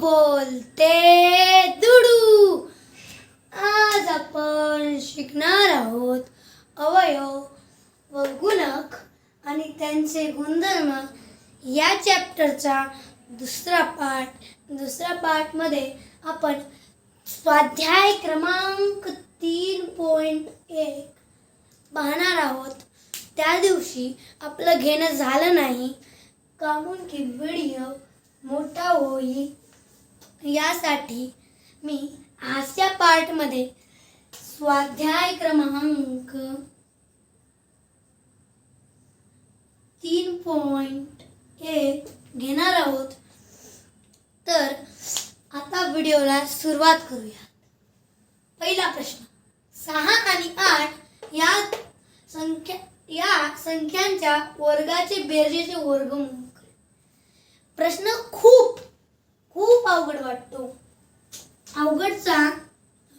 बोलते दुडू. आज आपण शिकणार आहोत अवयव व गुणक आणि त्यांचे गुणधर्म या चॅप्टरचा दुसरा पाठ दुसऱ्या पार्टमध्ये आपण स्वाध्याय क्रमांक तीन पॉईंट एक पाहणार आहोत. त्या दिवशी आपलं घेणं झालं नाही. काहून की व्हिडिओ मोठा होईल. यासाठी मी आजच्या पार्टमध्ये स्वाध्याय क्रमांक तीन पॉईंट एक घेणार आहोत. तर आता व्हिडिओला सुरुवात करूया पहिला प्रश्न सहा आणि आठ या संख्या या संख्यांच्या वर्गाचे बेरजेचे वर्गमूळ. प्रश्न खूप खूप अवघड वाटतो. अवघडचा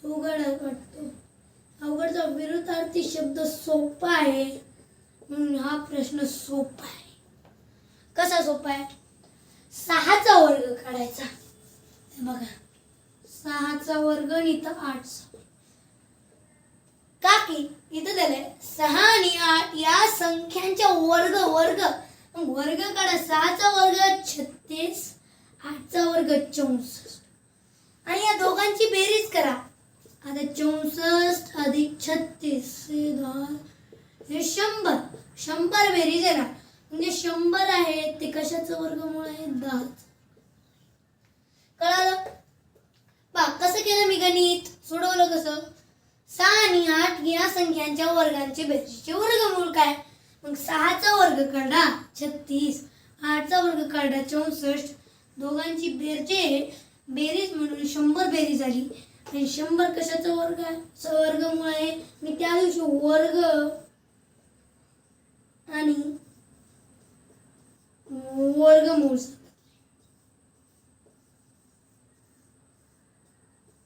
अवघड वाटतो. अवघडचा विरुद्धार्थी शब्द सोपा आहे. म्हणून हा प्रश्न सोपा आहे. कसा सोपा आहे? सहाचा वर्ग काढायचा. बघा. सहाचा वर्ग आणि इथं आठचा. का की? इथं झालंय सहा आणि आठ या संख्यांच्या वर्ग वर्ग. वर्ग काढा. सहाचा वर्ग छत्तीस. आठचा वर्ग चौसष्ट. आणि या दोघांची बेरीज करा. आता चौसष्ट अधिक छत्तीस हे शंभर. शंभर बेरीज आहे ना. म्हणजे शंभर आहे ते कशाचं वर्गमूळ आहे? दहा कळालं? बा कसं केलं मी गणित? सोडवलं कसं? सहा आणि आठ या संख्यांच्या वर्गांचे बेरीजचे वर्गमूळ काय? मग सहाचा वर्ग काढा छत्तीस. आठचा वर्ग काढा चौसष्ट. दोघांची बेरजे बेरीज म्हणून शंभर बेरीज झाली. आणि शंभर कशाचा वर्ग आहे? स- वर्गमूळ आहे. मी त्या दिवशी वर्ग आणि वर्गमूळ.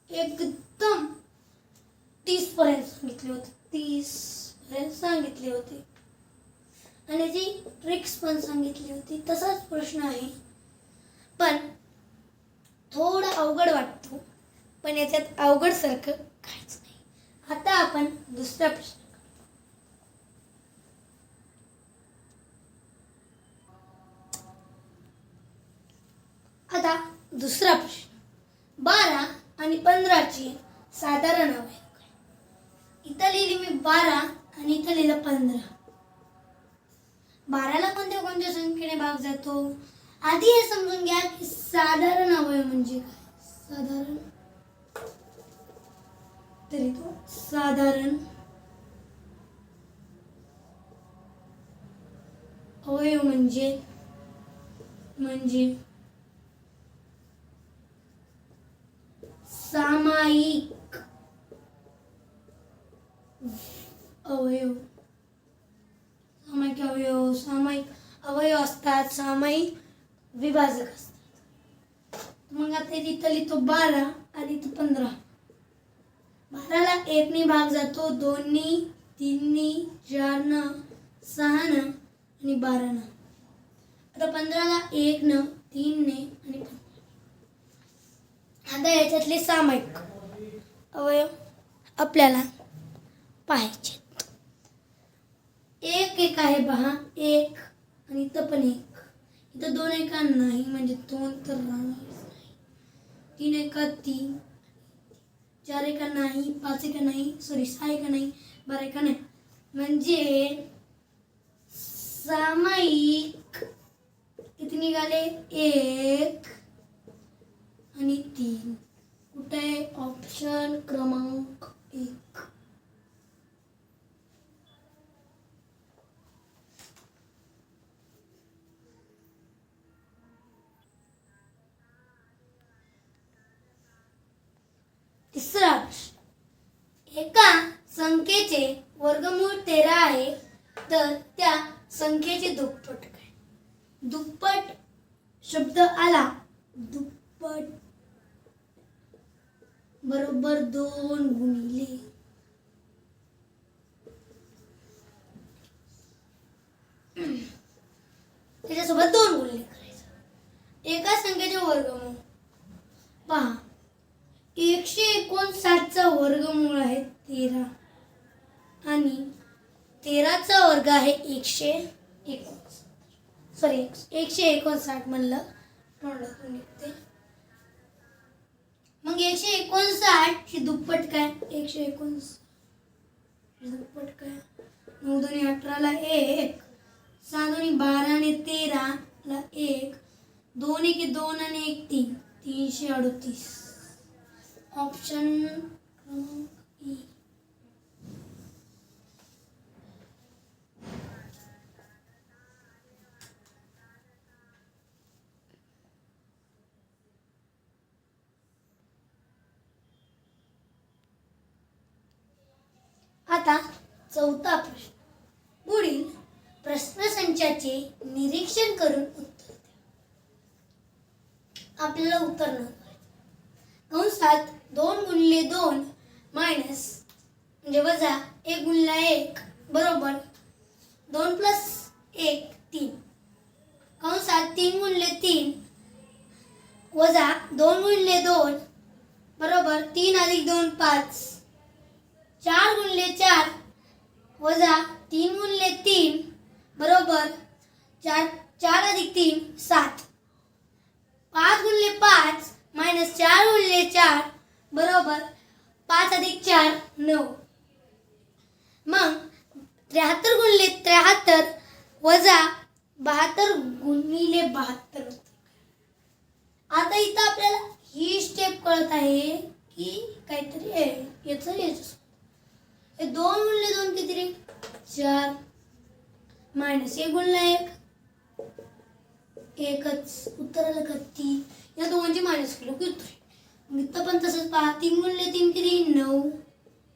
एकदम तीस पर्यंत सांगितले होते. तीस पर्यंत सांगितले होते. आणि ती ट्रिक्स पण सांगितली होती तसाच प्रश्न आहे. पण थोडं अवघड वाटतो. पण याच्यात अवघड सारखं काहीच नाही. आता आपण दुसरा प्रश्न आता दुसरा प्रश्न. बारा आणि पंधराची साधारण आहे इथं लिहिली मी बारा आणि इथं लिहिलं पंधरा. बाराला कोणत्या कोणत्या संख्येने भाग जातो? आधी हे समजून घ्या की साधारण अवयव म्हणजे काय साधारण तरी तो साधारण अवयव म्हणजे म्हणजे सामायिक अवयव. सामायिक अवयव सामायिक अवयव असतात. सामायिक विभाजक असतात. मग आता इथं लिहितो बारा आणि इथं पंधरा. बाराला एकनी भाग जातो दोन्ही तीननी चारनं सहानं आणि बारानं. आता पंधराला एक न तीन ने आणि आता याच्यातले सामायिक अवयव आपल्याला पाहायचे एक एक आहे पहा एक आणि इथं पण एक. इथं दोन एका नाही म्हणजे दोन तर नाही. तीन एका तीन. चार एका नाही पाच एका नाही सॉरी सहा एका नाही बारा एका नाही. म्हणजे सामायिक किती निघाले? एक आणि तीन. कुठे ऑप्शन क्रमांक एक. तिसरा प्रश्न एका संख्येचे वर्गमूळ तेरा आहे तर त्या संख्येचे दुप्पट काय? दुप्पट शब्द आला. दुप्पट बरोबर दोन गुणिले त्याच्यासोबत दोन गुणिले करायचं एका संख्येचे वर्गमूळ पहा एकशे एकोणसाठचा वर्गमूळ आहे तेरा आणि तेराचा वर्ग आहे एकशे एकोणसाठ. सॉरी एकशे एकोणसाठ म्हणलं. तोंडातून निघते. मग एकशे एकोणसाठ ची दुप्पट काय? एकशे एकोणसाठ दुप्पट काय? नऊ दोन्ही अठराला एक सहा दोन्ही बारा आणि तेराला एक दोन एक दोन आणि एक तीन तीनशे अडतीस. ऑप्शन क्रमांक ई आता चौथा प्रश्न. पुढील प्रश्नसंचाचे निरीक्षण करून उत्तर द्या. आपल्याला उत्तर न कंसात दोन गुणले दोन मायनस म्हणजे वजा एक गुणला एक बरोबर दोन प्लस एक तीन. कंसात तीन गुणले तीन वजा दोन गुणले दोन बरोबर तीन अधिक दोन पाच. चार गुणले चार वजा तीन गुणले तीन बरोबर चार चार अधिक तीन सात. पाच गुणले पाच मायनस चार गुणले चार बरोबर पाच अधिक चार नऊ. मग त्र्याहत्तर गुणले त्र्याहत्तर वजा बहात्तर गुणिले बहात्तर. आता इथं आपल्याला ही स्टेप कळत आहे की काहीतरी आहे याचं याचं. हे दोन गुणले दोन किती रे चार. मायनस एक गुणला एक. एकच. उत्तर आलं का तीन. या दोघांची मायनस केलं की उत्तर. मग इथं पण तसंच पहा. तीन गुणले तीन किती? नऊ.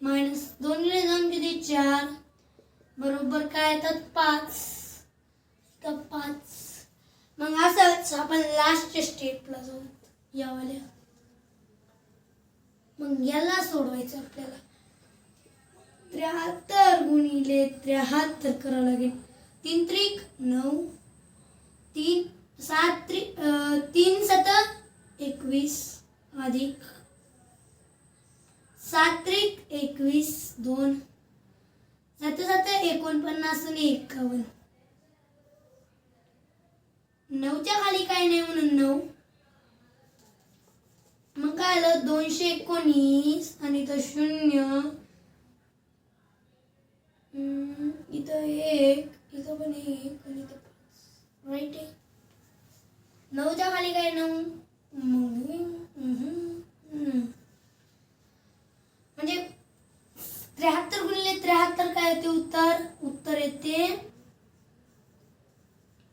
मायनस दोन गुणले दोन किती? चार. बरोबर काय? येतात पाच. का पाच. मग असंच आपण लास्टच्या स्टेपला जाऊ. यावाल्या. मग याला सोडवायचं आपल्याला. त्र्याहत्तर गुणिले त्र्याहत्तर करावं लागेल. तीन त्रिक नऊ तीन सात त्रि तीन सत एकवीस अधिक सात त्रिक एकवीस दोन. सात सात एकोणपन्नास आणि एकावन्न. नऊच्या खाली काय नाही म्हणून नऊ. मग काय आलं? दोनशे एकोणीस आणि तर शून्य. इथं एक इथं पण एक आणि इथं पाच. राईट आहे नऊच्या खाली काय नऊ? म्हणजे त्र्याहत्तर गुणिले त्र्याहत्तर काय येते उत्तर? उत्तर येते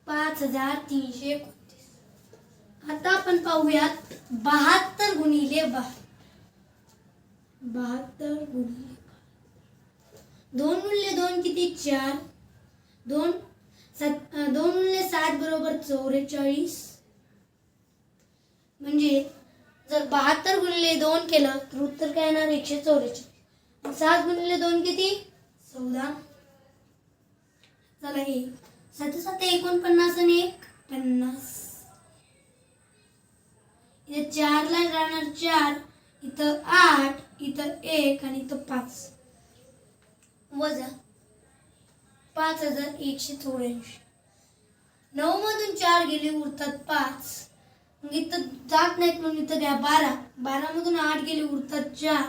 पाच हजार तीनशे एकोणतीस. आता आपण पाहूयात बहात्तर गुणिले बहात्तर बहात्तर गुणिले दोन गुणले दोन किती? चार. दोन सात दोन गुणले सात बरोबर चौवेचाळीस म्हणजे जर बहात्तर गुणले दोन केलं तर उत्तर काय येणार? एकशे चौवेचाळीस सात गुणले दोन किती? चौदा. चला हे. सात सात एकोणपन्नास आणि एक पन्नास. इथं चारला राहणार चार इथं आठ इथं एक आणि इथं पाच. वजा पाच हजार एकशे चौऱ्याऐंशी. नऊ मधून चार गेले उरतात पाच. मग इथं जात नाहीत म्हणून इथं घ्या बारा. बारा मधून आठ गेले उरतात चार.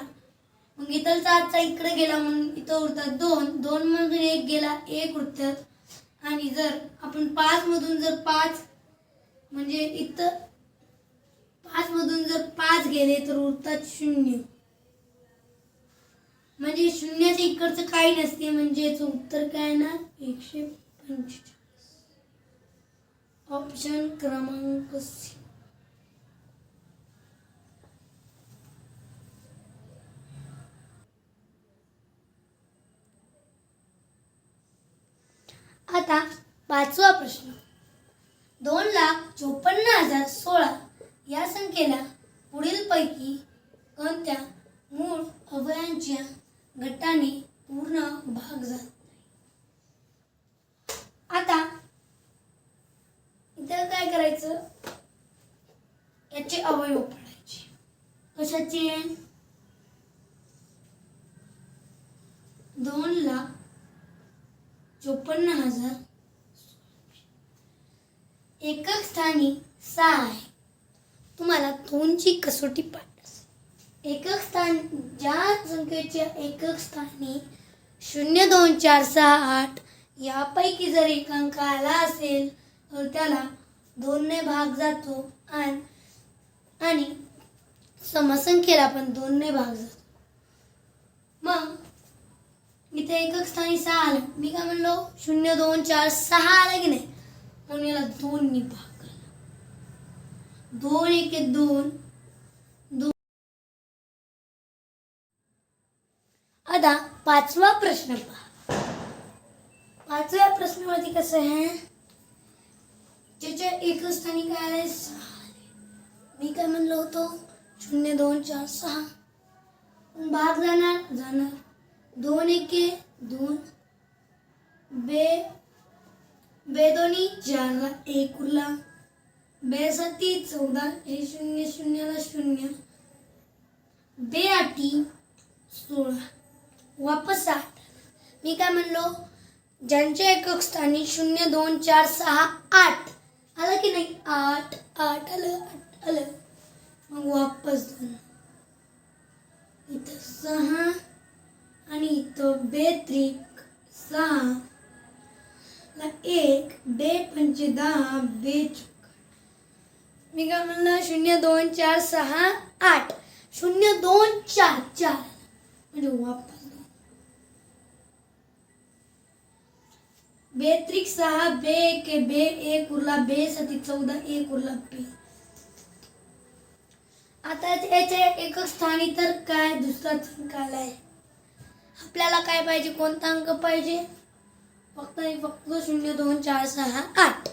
मग इथं सातचा इकडे गेला म्हणून इथं उरतात दोन. दोन मधून एक गेला एक उरतात. आणि जर आपण पाच मधून जर पाच म्हणजे इथं पाच मधून जर पाच गेले तर उरतात शून्य. म्हणजे शून्याच्या इकडचं काही नसते म्हणजे याचं उत्तर काय ना? एकशे पंचेचाळीस. ऑप्शन क्रमांक सी आता पाचवा प्रश्न. दोन लाख चोपन्न हजार सोळा या संख्येला पुढीलपैकी कोणत्या मूळ अवयांच्या गटाने पूर्ण भाग जात नाही आता इथं काय करायचं? याचे अवयव पडायचे. कशाचे? दोन लाख चोपन्न हजार एकक स्थानी सहा आहे. तुम्हाला दोनची कसोटी पाठ एकक स्थान ज्या संख्येच्या एकक स्थानी शून्य दोन चार सहा आठ यापैकी जर एक अंक आला असेल तर त्याला दोनने भाग जातो आणि आणि समसंख्येला पण दोनने भाग जातो. मग इथे एकक स्थानी सहा आलं. मी काय म्हणलो? शून्य दोन चार सहा आलं की नाही? म्हणून याला दोननी भाग केला दोन एक एक दोन आता पाचवा प्रश्न पहा पाचव्या प्रश्नावरती कसं आहे ज्याच्या एकच स्थानी काय आलंय सहा मी काय म्हणलो होतो शून्य दोन चार सहा भाग जाणार जाणार दोन एके दोन बे बे दोन्ही चारला एक उरला। बे सती, चौदा हे शून्य शून्याला शून्य। बे आठी सोळा वापस आठ मी काय म्हणलो? ज्यांच्या एकक स्थानी शून्य दोन चार सहा आठ. आलं की नाही? आठ आठ आलं आठ आलं. मग वापस दोन इथं सहा आणि इथं बेत्रिक सहा. एक बे पंचे दहा बे मी काय म्हणलं? शून्य दोन चार सहा आठ. शून्य दोन चार चार. म्हणजे वापस. बे बेत्रिक सहा बे एक बे एक उरला बे सती चौदा एक उरला बे आता याच्या एकक स्थानी तर काय दुसरा अंक आहे? आपल्याला काय पाहिजे? कोणता अंक पाहिजे? फक्त फक्त शून्य दोन चार सहा आठ.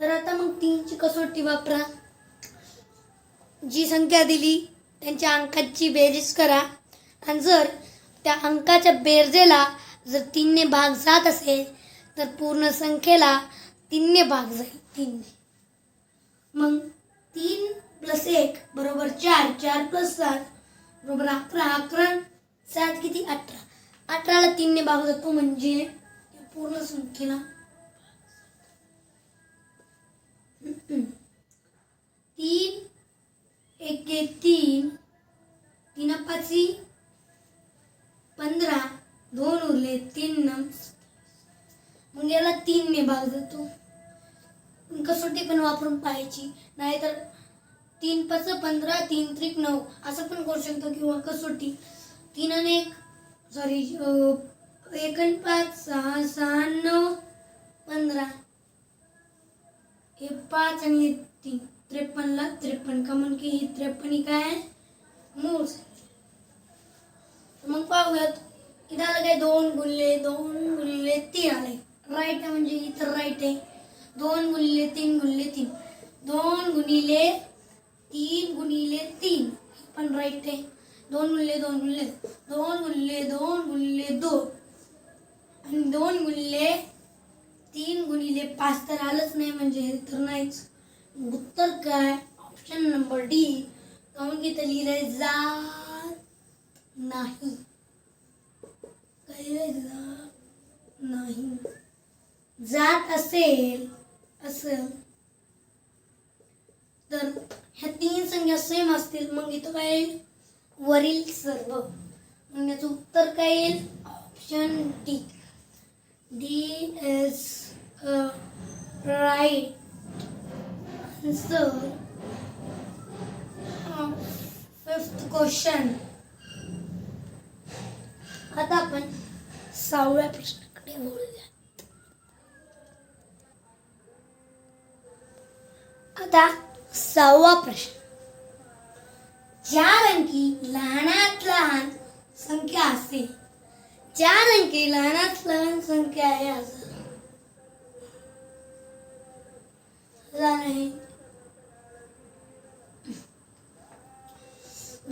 तर आता मग तीनची कसोटी वापरा. जी संख्या दिली त्यांच्या अंकाची बेरीज करा. आणि जर त्या अंकाच्या बेरजेला जर तीनने भाग जात असेल तर पूर्ण संख्येला तीनने भाग जाईल. तीनने. मग तीन प्लस एक बरोबर चार चार प्लस सात बरोबर अकरा अकरा सात किती? अठरा. अठराला तीनने भाग जातो म्हणजे पूर्ण संख्येला तीन एक तीन तीन पाच पंधरा दोन उरले तीन न मग याला तीन ने भाग देतो. कसोटी पण वापरून पाहायची नाहीतर तीन पाच पंधरा तीन त्रिक नऊ असं पण करू शकतो किंवा कसोटी तीन आणि एक सॉरी एक आणि पाच सहा सहा नऊ पंधरा. हे पाच आणि हे तीन. त्रेपन्नला त्रेपन्न का म्हण की ही त्रेपन्न काय? आहे? मूळ. मग पाहूयात. इथं आलं काय? दोन गुल्ले दोन गुल्ले तीन आले राईट आहे म्हणजे इथं राईट आहे. दोन गुणिले तीन गुणिले तीन. दोन गुणिले तीन गुणिले तीन. पण राईट आहे. दोन गुणिले दोन गुणिले दोन गुणिले दोन गुणिले दोन. आणि दोन गुणिले तीन गुणिले पाच तर आलंच नाही म्हणजे हे तर नाहीच. उत्तर काय? ऑप्शन नंबर डी काऊन की इथं लिहिलंय जात नाही. काय नाही जात असेल असं तर ह्या तीन संख्या सेम असतील. मग इथं काय येईल? वरील सर्व. मग याचं उत्तर काय येईल? Option D D is right answer fifth question आता आपण सहाव्या प्रश्नाकडे बोलूया आता सहावा प्रश्न. ज्या रंगी लहानात लहान संख्या असेल ज्या रंगी लहानात लहान संख्या आहे असं. नाही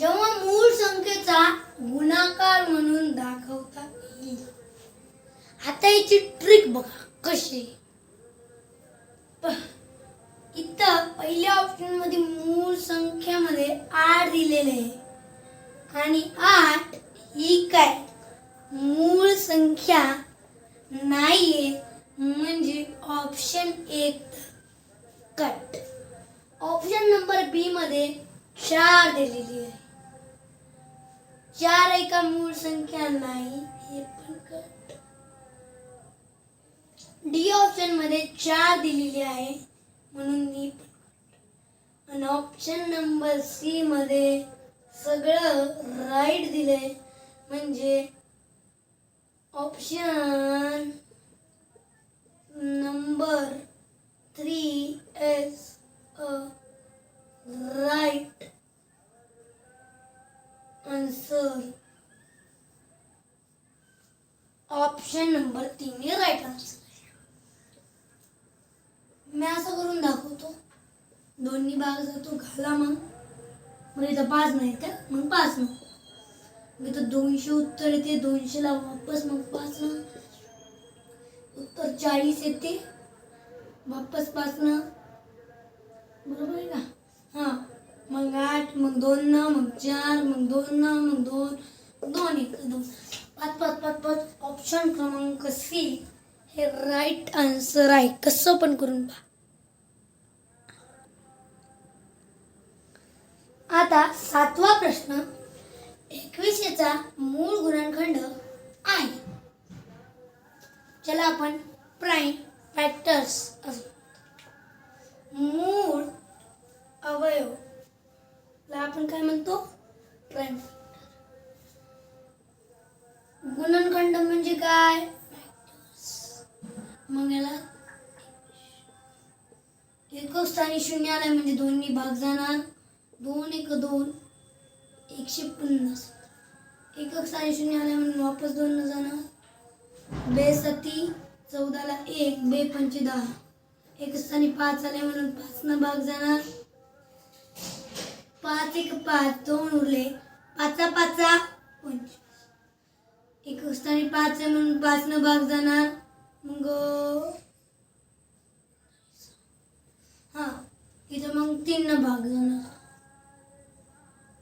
जेव्हा मूळ संख्येचा गुणाकार म्हणून दाखवता येईल. आता याची ट्रिक बघा कशी इथं पहिल्या ऑप्शनमध्ये मूळ संख्यामध्ये आठ दिलेले आहे. आणि आठ ही काय? मूळ संख्या नाहीये म्हणजे ऑप्शन एक कट ऑप्शन नंबर बी मध्ये चार दिलेली आहे. चार एका मूळ संख्या नाही हे पण कट डी ऑप्शनमध्ये चार दिलेली आहे म्हणून ही पण कट आणि ऑप्शन नंबर सी मध्ये सगळं राईट दिलंय म्हणजे option number three as a right answer. Option number तीन हे राईट आन्सर मी असं करून दाखवतो. दोन्ही भाग तो घाला मग. मग इथं पाच नाही का? मग पाच मग. मग इथं दोनशे उत्तर येते दोनशेला वापस मग पाच ना. उत्तर चाळीस येते. वापस पाच ना. बरोबर आहे का? हां. मग आठ मग दोन न मग चार मग दोन न मग दोन दोन एक दोन. पाच पाच पाच पाच. ऑप्शन क्रमांक सी हे राईट आन्सर आहे. कसं पण करून पहा. आता सातवा प्रश्न एकविशेचा मूळ गुणनखंड आहे. ज्याला आपण प्राईम फॅक्टर्स असतो स्थानी शून्य आलाय म्हणजे दोन्ही भाग जाणार. दोन एक दोन. एकशे पन्नास. एक स्थानी शून्य आलाय म्हणून वापस दोन न जाणार. बे सती चौदाला एक बे पंचे दहा. एक स्थानी पाच आले म्हणून पाच न भाग जाणार. पाच एक पाच दोन उरले. पाचा पाचा पंचवीस. एक स्थानी पाच आहे म्हणून पाच न भाग जाणार. मग हा इथं मग तीन न भाग जाणार.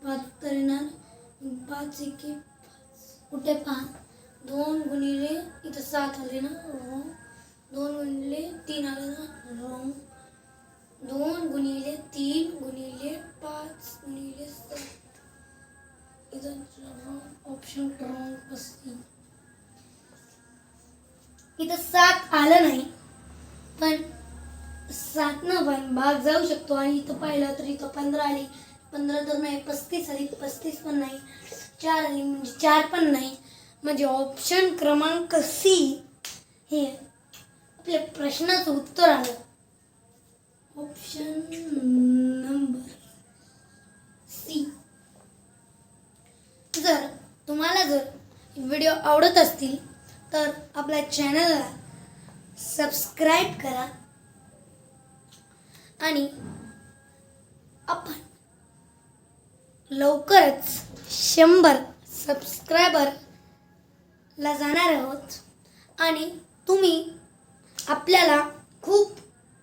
पाच उत्तर येणार. पाच एक कुठे पाच? कुठे दोन गुणिले इथं सात आले ना? रॉंग दोन गुणिले तीन आले ना? रॉंग. दोन गुणिले तीन गुणिले पाच गुणिले सात. इथं रॉंग ऑप्शन रॉंग असतील. इथं सात आलं नाही. पण सात न पण भाग जाऊ शकतो आणि इथं पाहिलं तर इथं पंधरा आली. पंधरा तर नाही पस्तीस आली. पस्तीस पण नाही. चार आली म्हणजे चार पण नाही. म्हणजे ऑप्शन क्रमांक सी हे आपल्या प्रश्नाचं उत्तर आलं. ऑप्शन नंबर सी जर तुम्हाला जर व्हिडिओ आवडत असतील तर आपल्या चॅनलला सबस्क्राईब करा. आणि आपण लवकरच शंभर सबस्क्रायबरला जाणार आहोत. आणि तुम्ही आपल्याला खूप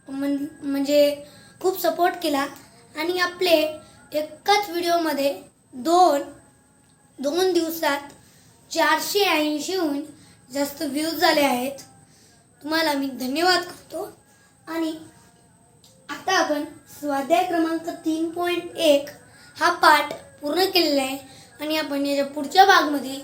म्हण म्हणजे खूप सपोर्ट केला. आणि आपले एकाच व्हिडिओमध्ये दोन दोन दिवसात चारशे ऐंशीहून जास्त व्ह्यूज झाले आहेत. तुम्हाला मी धन्यवाद करतो. आणि आता आपण स्वाध्याय क्रमांक तीन पॉईंट एक हा पाठ पूर्ण केलेला आहे. आणि आपण याच्या पुढच्या भागमध्ये